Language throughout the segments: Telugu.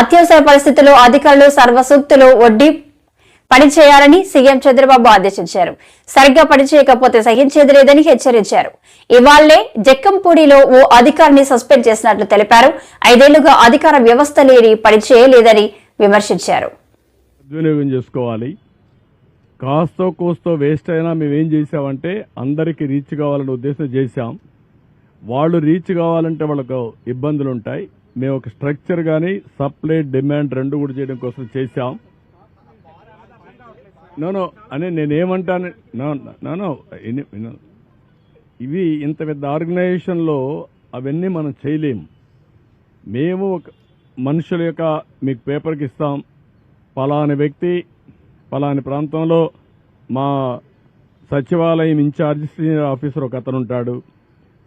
అత్యవసర పరిస్థితుల్లో అధికారులు సర్వసూక్తులు వడ్డీ పనిచేయాలని సీఎం చంద్రబాబు ఆదేశించారు. సరిగ్గా పనిచేయకపోతే సహించేది లేదని హెచ్చరించారు. ఇవాళ్ళే జక్కంపూడిలో ఓ అధికారిని సస్పెండ్ చేసినట్లు తెలిపారు. ఐదేళ్ళుగా అధికార వ్యవస్థ లేని పనిచేయలేదని విమర్శించారు. సద్వినియోగం చేసుకోవాలి. కాస్తో కోస్తో వేస్ట్ అయినా మేమేం చేసామంటే అందరికీ రీచ్ కావాలనే ఉద్దేశం చేశాం. వాళ్ళు రీచ్ కావాలంటే వాళ్ళకు ఇబ్బందులు ఉంటాయి మేము ఒక స్ట్రక్చర్ కానీ సప్లై డిమాండ్ రెండు కూడా చేయడం కోసం చేశాం. నోనో అని నేనేమంటాను నోనో ఇవి ఇంత పెద్ద ఆర్గనైజేషన్లో అవన్నీ మనం చేయలేము మేము ఒక మనుషుల యొక్క మీకు పేపర్కి ఇస్తాం. పలాని వ్యక్తి పలాని ప్రాంతంలో మా సచివాలయం ఇన్ఛార్జ్ సీనియర్ ఆఫీసర్ ఒక అతను ఉంటాడు.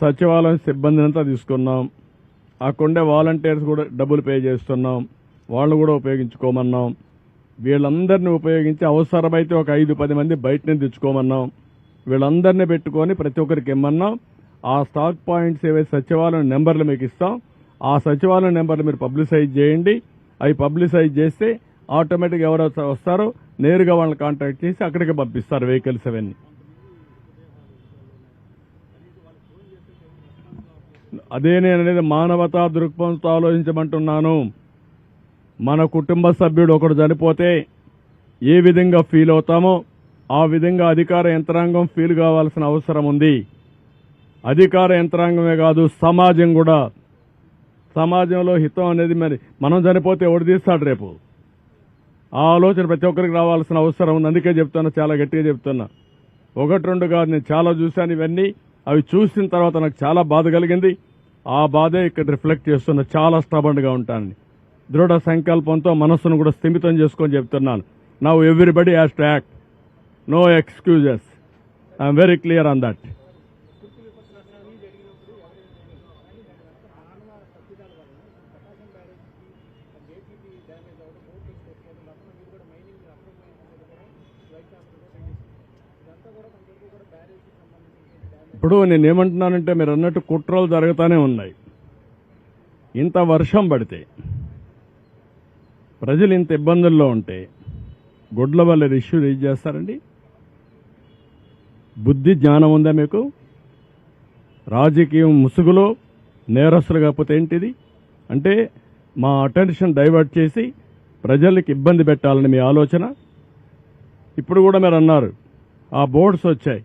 సచివాలయం సిబ్బందినంతా తీసుకున్నాం. అక్కడుండే వాలంటీర్స్ కూడా డబ్బులు పే చేస్తున్నాం. వాళ్ళు కూడా ఉపయోగించుకోమన్నాం. వీళ్ళందరినీ ఉపయోగించి అవసరమైతే ఒక ఐదు పది మంది బయట నుంచి తెచ్చుకోమన్నాం. వీళ్ళందరినీ పెట్టుకొని ప్రతి ఒక్కరికి ఇమ్మన్నాం. ఆ స్టాక్ పాయింట్స్ ఏవైతే సచివాలయం నెంబర్లు మీకు ఇస్తాం ఆ సచివాలయం నెంబర్లు మీరు పబ్లిసైజ్ చేయండి. అవి పబ్లిసైజ్ చేస్తే ఆటోమేటిక్గా ఎవరు వస్తారో నేరుగా వాళ్ళని కాంటాక్ట్ చేసి అక్కడికి పంపిస్తారు వెహికల్స్ అవన్నీ. అదే నేను అనేది మానవతా దృక్పథంతో ఆలోచించమంటున్నాను. మన కుటుంబ సభ్యుడు ఒకడు చనిపోతే ఏ విధంగా ఫీల్ అవుతామో ఆ విధంగా అధికార యంత్రాంగం ఫీల్ కావాల్సిన అవసరం ఉంది. అధికార యంత్రాంగమే కాదు సమాజం కూడా. సమాజంలో హితం అనేది మరి మనం చనిపోతే ఎవడు తీస్తాడు రేపు? ఆ ఆలోచన ప్రతి ఒక్కరికి రావాల్సిన అవసరం ఉంది. అందుకే చెప్తున్నా చాలా గట్టిగా చెప్తున్నా. ఒకటి రెండు కాదు నేను చాలా చూశాను ఇవన్నీ. అవి చూసిన తర్వాత నాకు చాలా బాధ కలిగింది. ఆ బాధే ఇక్కడ రిఫ్లెక్ట్ చేస్తున్నా చాలా స్టబన్గా ఉంటానని. దృఢ సంకల్పంతో మనస్సును కూడా స్థిమితం చేసుకొని చెప్తున్నాను. Now everybody has to act no excuses I'm very clear on that ఇప్పుడు నేను ఏమంటున్నానంటే మీరు అన్నట్టు కుట్రలు జరుగుతూనే ఉన్నాయి. ఇంత వర్షం పడితే ప్రజలు ఇంత ఇబ్బందుల్లో ఉంటే గుడ్ల వల్ల ఇష్యూ రీజ్ చేస్తారండి? బుద్ధి జ్ఞానం ఉందా మీకు? రాజకీయం ముసుగులో నేరస్తులు కాకపోతే ఏంటిది? అంటే మా అటెన్షన్ డైవర్ట్ చేసి ప్రజలకు ఇబ్బంది పెట్టాలని మీ ఆలోచన? ఇప్పుడు కూడా మీరు అన్నారు ఆ బోర్డ్స్ వచ్చాయి.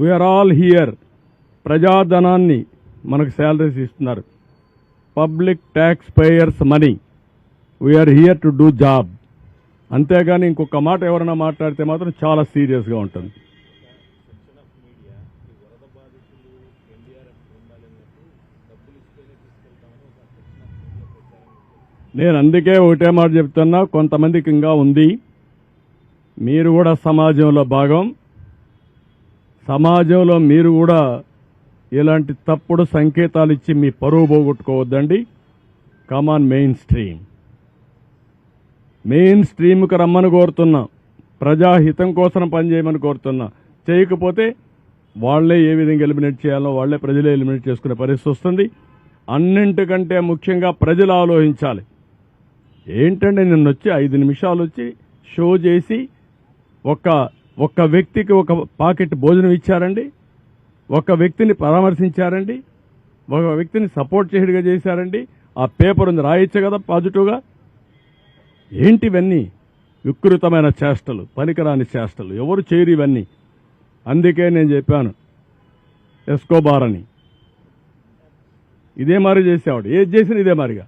We're all here ప్రజాధనాన్ని మనకు శాలరీస్ ఇస్తున్నారు. Public tax payers money we're here to do job అంతేగాని ఇంకొక మాట ఎవరైనా మాట్లాడితే మాత్రం చాలా సీరియస్గా ఉంటుంది. నేను అందుకే ఒకటే మాట చెప్తున్నా కొంతమందికి ఇంకా ఉంది. మీరు కూడా సమాజంలో భాగం. సమాజంలో మీరు కూడా ఇలాంటి తప్పుడు సంకేతాలు ఇచ్చి మీ పరువు పోగొట్టుకోవద్దండి. కమాన్ మెయిన్ స్ట్రీమ్ మెయిన్ స్ట్రీమ్కి రమ్మని కోరుతున్నా. ప్రజాహితం కోసం పనిచేయమని కోరుతున్నా. చేయకపోతే వాళ్ళే ఏ విధంగా ఎలిమినేట్ చేయాలో వాళ్ళే ప్రజలే ఎలిమినేట్ చేసుకునే పరిస్థితి వస్తుంది. అన్నింటికంటే ముఖ్యంగా ప్రజలు ఆలోచించాలి. ఏంటంటే నిన్న వచ్చి ఐదు నిమిషాలు వచ్చి షో చేసి ఒక ఒక్క వ్యక్తికి ఒక పాకెట్ భోజనం ఇచ్చారండి ఒక వ్యక్తిని పరామర్శించారండి ఒక వ్యక్తిని సపోర్ట్ చేయడుగా చేశారండి ఆ పేపర్ ఉంది రాయొచ్చు కదా పాజిటివ్గా. ఏంటి ఇవన్నీ? వికృతమైన చేష్టలు పనికిరాని చేష్టలు ఎవరు చేయరు ఇవన్నీ. అందుకే నేను చెప్పాను ఎస్కోబార్ అని. ఇదే మారి చేసేవాడు ఏది చేసినా ఇదే మారిగా.